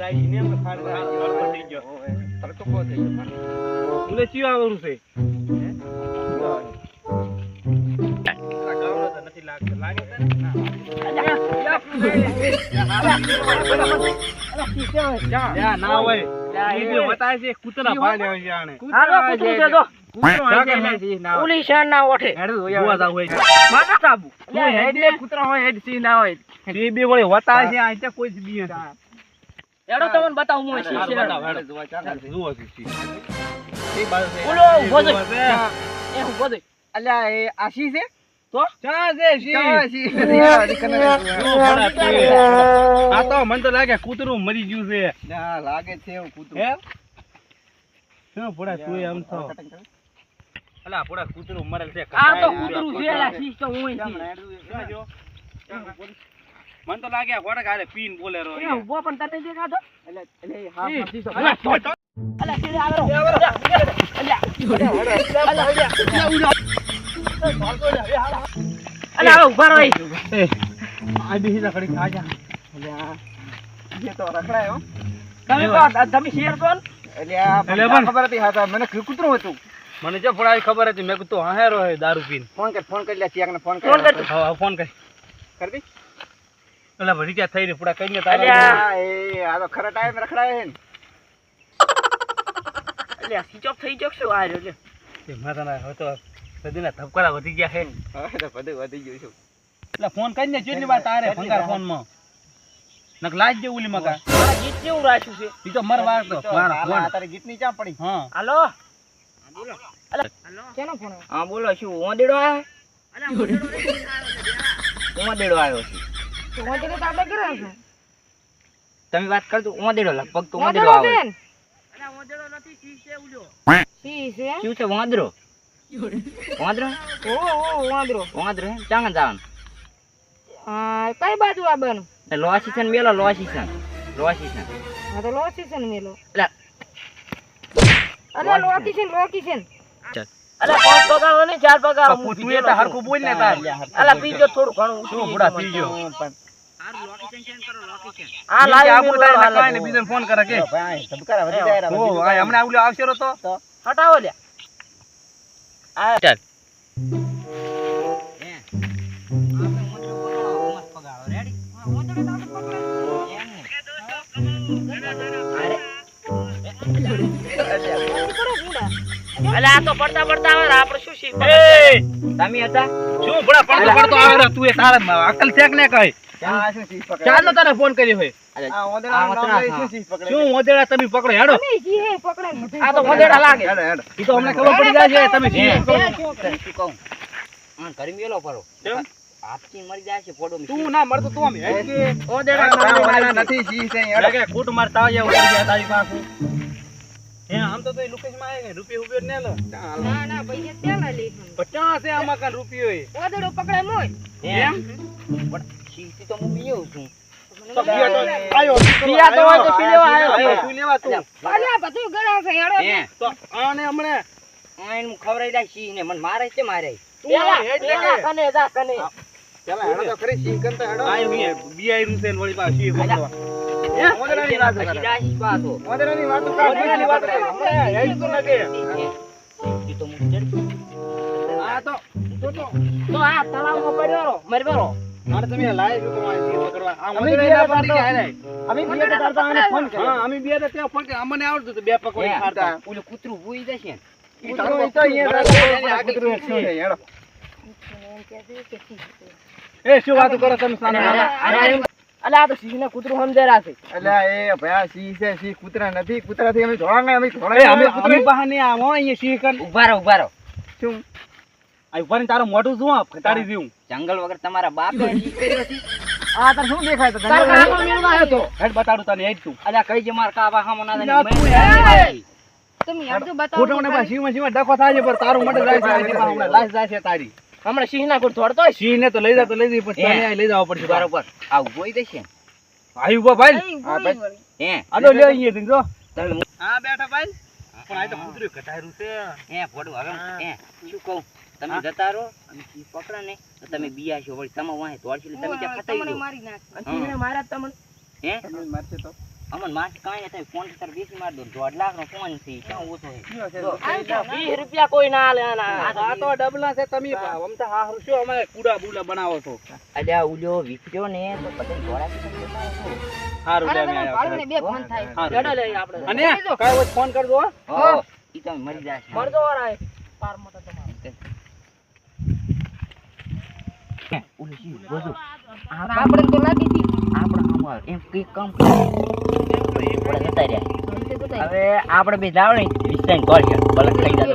જાય ને એમ ખાડ જાય છે, હળવો થઈ ગયો. તડકો થઈ ગયો પાછો. બોલે આવરું છે? હે? આ ગાવડો તો નથી લાગતો લાગે છે ના હોય. ઈ બી બતાવે છે કૂતરા ભાડે હોય. તો ને. ઓઠે. સાબુ. હેડ કૂતરા હેડ ના બી વળી છે આ કોઈ જ બી. એડો તમને બતાવું હું છે. જુઓ છે સી. એ બાજુ છે. ઓલો ઊભો છે. જુઓ છે. એ હું બોલે અલ્યા એ આશી છે છે? યાર, ઈ કને શું તું? આ તો મને તો લાગે કૂતરું મરી ગયું છે ના, લાગે છે એવું કૂતરું. હે શું ભલા તું એમ તો અલા ભલા કૂતરું મરેલ છે આ તો કૂતરું છે અલા શી તો હું જો? મને તો લાગે આ ઘોડા પીન બોલે રો એ ઊભો પણ તને દેખાતો એટલે એટલે એ હાથ ઈ. નથી અલા, શકતો. તો- અલા શેર આવેરો અલા અલા ઊભા રહો એ, આ બેસી જા ખા જા અલ્યા, જે તો રખડાય હો. તમે તો તમે શેર ને એટલે એટલે ખબર હતી હા મને કૂતરું હતું મને જો ભલા ખબર હતી મેં કીધું હાહેરો હે દારૂ પીને ફોન કર ફોન કરી લે ચિયાકને ફોન ફોન કર કર. હવે હવે ફોન કરી કર અલા ભરી ક્યાં થઈ રહી પૂરા કઈને અલ્યા. તારા એ આ તો ખરા ટાઈમ રખડાય હે ને. એટલે સ્વિચ ઓફ થઈ જશે આ એટલે લે એ માતાના હવે તો સદીના ધબકારા વધી ગયા છે. હવે તો બધું વધી ગયું છું. એટલે ફોન કરીને કેટલી વાર તારે ભંગાર ફોનમાં નક લાજ દે ઉલી મગા. મારા ગીત કેવું રાખ્યું છે? ઈ તો મર વાર તો મારા ફોન તારે ગીતની ચા પડી? હા. હાલો. કેનો ફોન હા બોલો શું? ઓંદેડો આ ઓંદેડો આવ્યો છે. ઓંધળો તો આપણે કર્યો છે. તમે વાત કરજો ઓંદેડો લગભગ તો ઓંધળો આવે છે આવે નથી સી છે? શું છે વાંદરો વાંદરો ઓ, ઓ, વાંદરો. વાંદરો હે ચાંગા જવાનું આ, કઈ બાજુ આવવાનું? એ લોસી છે ને મેલો લોસી છે લોસી છે આ તો લોસી છે ને મેલો. એટલે અરે, લોકી છે ને, લોકી છે ને. અલા પાંચ પગારો ને ચાર પગારો હું તું એ તો હરખું બોલ ને તાર. અલા પીજો થોડું ઘણું શું બુડા પી ગયો પણ આ આબુ મેલો તારે હાલે. નખાય ને બીજો ફોન કરે કે ભાઈ ધબકારા વધી જાય રા, ઓ આ. હમણાં ઓલો આવશે રો તો હટાવો લે આ ચાલ અલા આ તો પડતા પડતા આવે આપણે શું શીખ એ! તમે હતા? શું બુડા પડતો પડતો આવે તું એ તારા અકલ છે કે ને કઈ? આ શું ચીજ પકડે? ચાલો તારે ફોન કર્યો હોય શું તમે પકડો? હેડો. આ તો. લાગે. તો અમને ખબર પડી જાય છે તમે શું કહું? મેલો પરો? મરી જાય છે તું ના તું ઓદેડા નથી, છે, મારતા આવ્યા તારી પાસે. આમ તો લુકેશમાં આવે રૂપિયો ઉભ્યો ને લો. ના, ના, પૈસા ત્યાં લઈ પચાસ છે આમાં કાન રૂપિયો એ. ઓંધળો પકડે મોય. એમ? પણ શીખી તો હું પીયો છું. તો પીવા તો આયો પીયા તો હોય તો પી લેવા આવ્યો આયો છું. શું લેવા તું. અલ્યા, બધું ગળા છે, હેડો. હે? તો આને હમણે આ એનું ખવડાવી જાય શી ને મને મારે છે મારે. તું હેડ તો ખરી, સિંહ કરતા હેડો. રૂ છે વળી પાછી અમને આવડતું હતું બે પકડી કૂતરું ભૂઈ જશે. એ શું વાત કરો તમે અલે આ તો સિંહ કૂતરું સમજેરા છે અલ્યા, એ ભયા સિંહ છે, સિંહ કૂતરા નથી અમે ધોળાંગા, અમે એ ધોળાંગા અમે કૂતરા. અમે બહાર નહીં આવો અહીંયા સિંહ કર ઊભા રહો ઊભા રહો. શું? આ ઉપર તારું મોઢું શું આ? ફટાડી દઉં જંગલ વગર તમારા બાપે શી કર્યો છે આ તાર શું દેખાય તો? તાર કાકો મેળવા આવ્યો તો. હેડ બતાડું તને હેડ તું. અલ્યા કઈ જે માર કાવા હામો ના ના, યાર. મારી. તમે હેડજો બતાવો ફોટો મને બસ સીમાં સીમાં ડખો થાય છે પર તારું મટે જાય છે હમણાં લાશ જાય છે તારી. હમણાં સિંહ ના કોઈ દોડતો હોય. સિંહ ને તો લઈ જતો લઈ જઈ પણ તને લઈ જવા પડશે બરોબર. આ ગોઈ દેશે. ભાઈ ઊભા ભાઈ. હા, ભાઈ. હે. આનો લે અહીંયા થી જો. તમે હા બેઠા ભાઈ. પણ આ તો કૂતરું કટાયરું છે. હે ફોડું હવે હે. શું કહું? તમે જતા રહો અને સિંહ પકડા ને તો તમે બિયા છો વળી. તમે વાહે દોડશો તમે તમને ફટાઈ દો મારી નાખ. અને જ તમને. હે? તમે મારશે તો. અમન માસ કાંઈ નથી ફોન તાર બેસી માર દો દોઢ લાખ નો ફોન છે? ક્યાં ઓછો વીસ રૂપિયા કોઈ ના લે ના આ તો ડબલા છે તમે આમ તો હારું હરશો અમે કુડા બુડા બનાવો છો? અલ્યા ઉલ્યો વિક્યો ને તો પછી હશો. હારું લે બે ફોન થાય. લેડો લે આપણે. અને કાંઈ હોય ફોન કરજો હો. હો ઈ તમે મરી જાય મરજો વાળા પાર મોટો તમારો. ઓલું બોજો આપણે તો લાગી હતી આપણે અમાર એમ કઈ કામ કરે? આપણે જતા રહ્યા હવે આપણે બે જાવ ને વિસ્તાન કોલ છે. બલક થઈ જાય.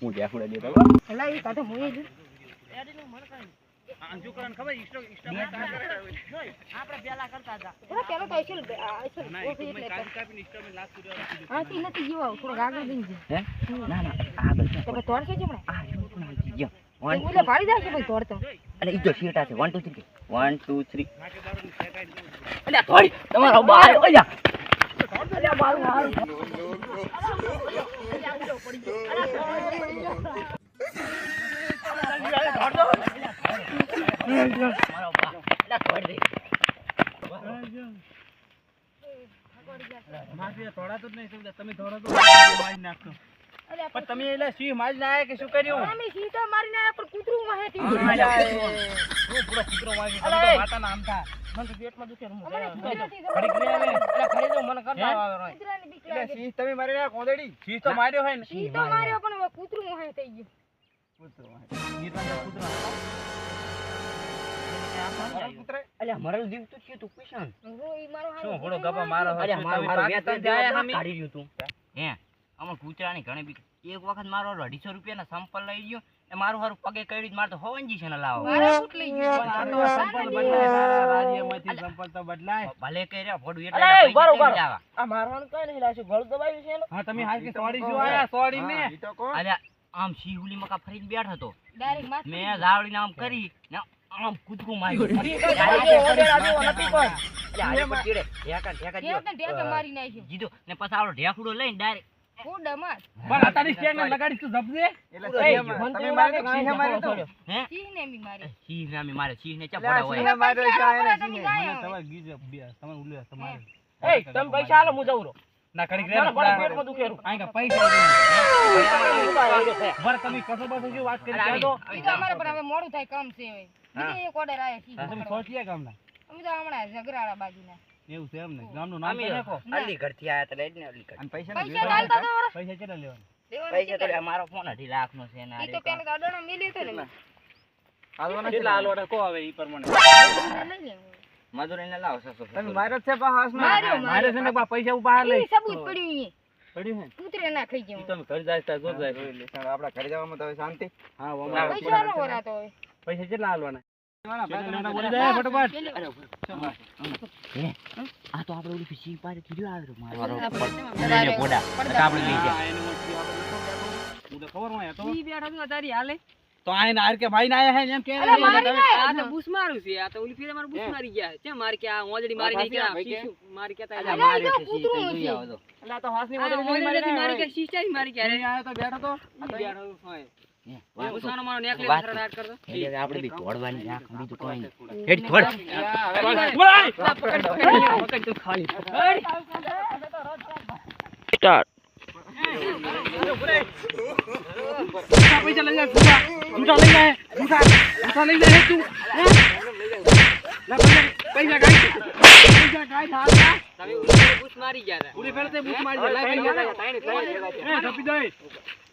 હું જ્યાં દેતો એલા, ઈ કાંઠે મુએ જ. આમ શું કરવાનું ખબર ઇન્સ્ટા ઇન્સ્ટા પેલા પેલો તો આઈસલ- આ આઈસલ ના ઓછી એ તો મેં એટલે કુડા રાખી હા, જી. જાય છે અને ઈ છે. One two three one two three અલ્યા થોડી તમારો બાર ઓયા અલ્યા. મારું થોડા તોડાતો જ નહીં તમે થોડા તો નાખશો પણ તમે એટલે સિંહ મારી નાખ્યા કે શું કર્યું? અમે સિંહ સીધા મારીને આયા પણ કૂતરું વાહે થી. શું પૂરા કૂતરો મારી તમે તો માતાના આમ થા. મન તો પેટમાં દુખે છે. ખડી મને આવે એટલે ખડી જો મન કરતા આવે. રોય એટલે સિંહ તમે મારી ના કોંદડી સિંહ તો માર્યો હોય ને. સિંહ તો માર્યો. પણ કૂતરું વાહે થઈ ગયું. સિંહ તો અંદર કૂતરો. કૂતરા. અલ્યા મરલ જીવ તો છે તું કિશન. હું ઈ મારો હારો શું ઘોડો કૂતરો મારો હોય? અલ્યા મારો મેં પાકિસ્તાનથી આયા હમી? કાઢી રહ્યો તું. હે? આમાં કૂતરાની ઘણી બી એક વખત મારો અઢીસો રૂપિયાના સંપલ લઈ ગયો એ મારું હારું પગે કઈ મારે તો હવનજી છે ને લાવો. મારે ફૂટ લઈ ગયું. પણ આ તો સંપલ તો બદલાય. ભલે કહી રહ્યા ભોડું એટલે એ ઊભા રહો, ઊભા રહો. પૈસા લાવા. આ મારવાનું કઈ નહીં લાગ્યું ગળું દબાવ્યું છે હા તમે હાલ કે સોડી શું આયા? સોડી હા, ને ઈ તો કોણ? અલ્યા આમ શિહુલી મકા ફરીને બેઠો હતો. મેં જાવડીને આમ કરી ને આમ કૂદકું માર્યું. જીધો. ને પછી આવડો ઢેકડો લઈને ડાયરેક્ટ માર પણ અતારી કે ને લગાડી તું જપજે એટલે સિંહે. મા- તમે સિંહે તો? હે? સિંહ ને એમી મારે. સિંહ ને અમે મારે. સિંહ ને ચા પડા હોય. સિંહ મારે છે, મને. તમારે ગીજ બે તમે ઉલ્યો તમારે. એ તમે પૈસા આલો હું જઉં રો ના કડીક રે ના, પેટમાં દુખે રો આઈ પૈસા બર તમે. કસો બસો જો વાત કરી તો આવી, ઈ તો પણ હવે મોડું થાય કામ છે હવે. બીજે એક ઓર્ડર આયા છે તમે પકડવા. કામ ના અમે તો હમણાં ઝઘરાળા બાજુના. એવું છે એમ ને. ગામનું નામ તો નાખો. અલીગઢથી આયા એટલે ને અલીગઢ અને પૈસા વ્યવહાર ચાલતા તો પૈસા કેટલા લેવાના? પૈસા તો કેટલા? મારો ફોન અઢી લાખ નો છે ને આ તો પેલા મિલી તો ને. હાલવાના છે? કેટલા હાલવાના? કો આવે ઈ પ્રમાણે? લઈ લેવું. મજૂરી સસો તમે મારો છે બા હાસ મારો મારે છે ને બા પૈસા ઊભા લઈ. ઈ સબૂત પડ્યું ઈ. પડ્યું હે ના? ખાઈ તમે ઘર જાય જો ઘરે જવામાં તો શાંતિ. હા પૈસા પૈસા કેટલા હાલવાના? આ તો આપણે ઓલી ફીસી પારે કીધું આવ્યો મારો પોડા આપણે લઈ જાય. ખબર હોય તો ઈ બેઠો તો તારી હાલે. તો આઈને હાર કે ભાઈ ના આયા હે એમ કે મારી આ તો આવ્યો. મારું છે. આ તો ઓલી ફેરે મારું બૂસ મારી ગયા. છે મારી કે આ ઓલરેડી મારી નહીં કે આ કે? શીશું મારી કે અલ્યા, મારે છે, કૂતરું છે. આવો તો. તો હાસની આ મારી કે નાખ્યો. મારી કે અહીં આયો તો બેઠો તો. બેઠો હોય. તો. મારો નેકલેસ વાત સરળ હાથ કરતો. એટલે હવે આપણે બી તોડવાની આંખ બીજું કોઈ નહીં. હેડ થોડ. આ પકડ. પકડ પકડ તું ખાલી. પૈસા લઈ જા જૂઠા જૂઠા લઈ જાય જૂઠા જૂઠા લઈ જાય તું. હે? લા પૈસા પૈસા કાઈ પૈસા કાઈ થા તમે ઓલી બૂસ મારી ગયા પૂરી ફેરતે બૂટ મારી દે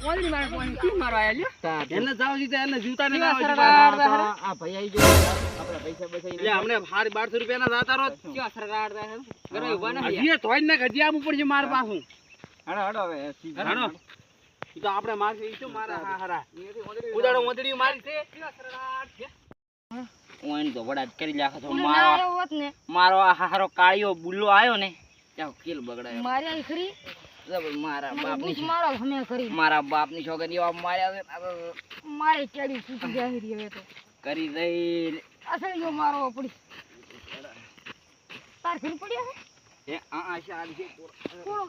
ને મારી કોઈ. મારા પોસ શી મારવા આવ્યા એને જાવ જીતે એને જીવતા ને કેવા ના સરળ જીવતા. હાર. આ ભાઈ આવી ગયો. આપણા પૈસા બચાવી એટલે અમને હારી બારસો રૂપિયા ના જાતા રોજ. કેવા સરળ હારતા ઘરે ઊભા નથી. હજી એ ધોઈને હજી આમ ઉપર છે માર પાછું. હાલો, હાલો હવે, સિંહ. તો આપણે મારશે ઈ શું મારા હા હારા ઉદાડો મોદડી મારી છે. હું એને તો વડા જ કરી નાખો તો મારો આવ્યો મારો હારો કાળિયો બુલ્લો આવ્યો ને ત્યાં કિલ બગડાયો. મારી ખરી મારા બાપ બાપની મારો હમે કરી. મારા બાપની છોકરી એવા માર્યા મારે ચડી હવે તો. કરી દઈ. અસલ જો મારો પડી. તાર પડ્યા છે? એ આ આ શાલ છે. કોણ